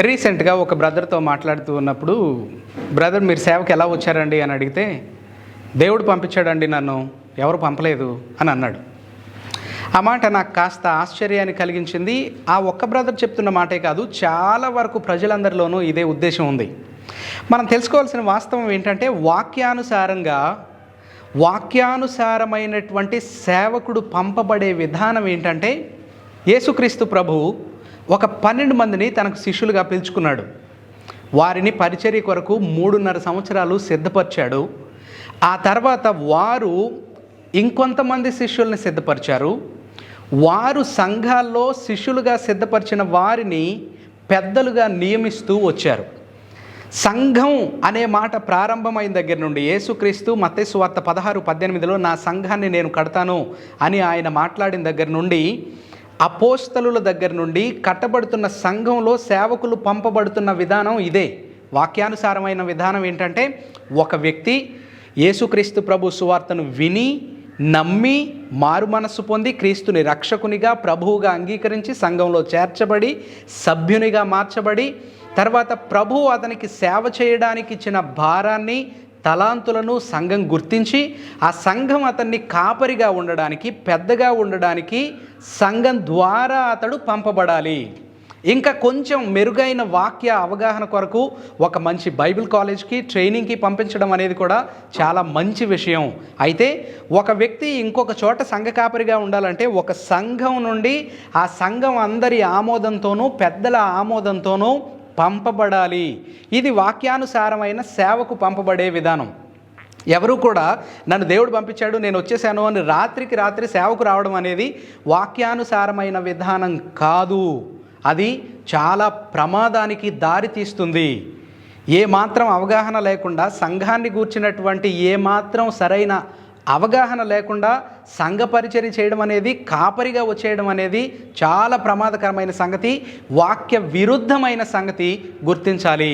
రీసెంట్గా ఒక బ్రదర్తో మాట్లాడుతూ ఉన్నప్పుడు బ్రదర్ మీరు సేవకి ఎలా వచ్చారండి? అని అడిగితే దేవుడు పంపించాడండి నన్ను ఎవరు పంపలేదు అని అన్నాడు. ఆ మాట నాకు కాస్త ఆశ్చర్యాన్ని కలిగించింది. ఆ ఒక్క బ్రదర్ చెప్తున్న మాటే కాదు చాలా వరకు ప్రజలందరిలోనూ ఇదే ఉద్దేశం ఉంది. మనం తెలుసుకోవాల్సిన వాస్తవం ఏంటంటే వాక్యానుసారంగా వాక్యానుసారమైనటువంటి సేవకుడు పంపబడే విధానం ఏంటంటే యేసుక్రీస్తు ప్రభువు ఒక పన్నెండు మందిని తనకు శిష్యులుగా పిలుచుకున్నాడు. వారిని పరిచర్య కొరకు మూడున్నర సంవత్సరాలు సిద్ధపరిచాడు. ఆ తర్వాత వారు ఇంకొంతమంది శిష్యుల్ని సిద్ధపరిచారు. వారు సంఘాల్లో శిష్యులుగా సిద్ధపరిచిన వారిని పెద్దలుగా నియమిస్తూ వచ్చారు. సంఘం అనే మాట ప్రారంభమైన దగ్గర నుండి యేసుక్రీస్తు మత్తేసు పదహారు పద్దెనిమిదిలో నా సంఘాన్ని నేను కడతాను అని ఆయన మాట్లాడిన దగ్గర నుండి అపోస్తలుల దగ్గర నుండి కట్టబడుతున్న సంఘంలో సేవకులు పంపబడుతున్న విధానం ఇదే. వాక్యానుసారమైన విధానం ఏంటంటే ఒక వ్యక్తి యేసుక్రీస్తు ప్రభు సువార్తను విని నమ్మి మారు మనస్సు పొంది క్రీస్తుని రక్షకునిగా ప్రభువుగా అంగీకరించి సంఘంలో చేర్చబడి సభ్యునిగా మార్చబడి తర్వాత ప్రభువు అతనికి సేవ చేయడానికి ఇచ్చిన భారాన్ని తలాంతులను సంఘం గుర్తించి ఆ సంఘం అతన్ని కాపరిగా ఉండడానికి పెద్దగా ఉండడానికి సంఘం ద్వారా అతడు పంపబడాలి. ఇంకా కొంచెం మెరుగైన వాక్య అవగాహన కొరకు ఒక మంచి బైబిల్ కాలేజ్కి ట్రైనింగ్కి పంపించడం అనేది కూడా చాలా మంచి విషయం. అయితే ఒక వ్యక్తి ఇంకొక చోట సంఘ కాపరిగా ఉండాలంటే ఒక సంఘం నుండి ఆ సంఘం అందరి ఆమోదంతోనూ పెద్దల ఆమోదంతోనూ పంపబడాలి. ఇది వాక్యానుసారమైన సేవకు పంపబడే విధానం. ఎవరు కూడా నన్ను దేవుడు పంపించాడు నేను వచ్చేసాను అని రాత్రికి రాత్రి సేవకు రావడం అనేది వాక్యానుసారమైన విధానం కాదు. అది చాలా ప్రమాదానికి దారి తీస్తుంది. ఏ మాత్రం అవగాహన లేకుండా సంఘాన్ని గూర్చినటువంటి ఏ మాత్రం సరైన అవగాహన లేకుండా సంఘ పరిచర్య చేయడం అనేది కాపరిగా వచ్చేయడం అనేది చాలా ప్రమాదకరమైన సంగతి వాక్య విరుద్ధమైన సంగతి గుర్తించాలి.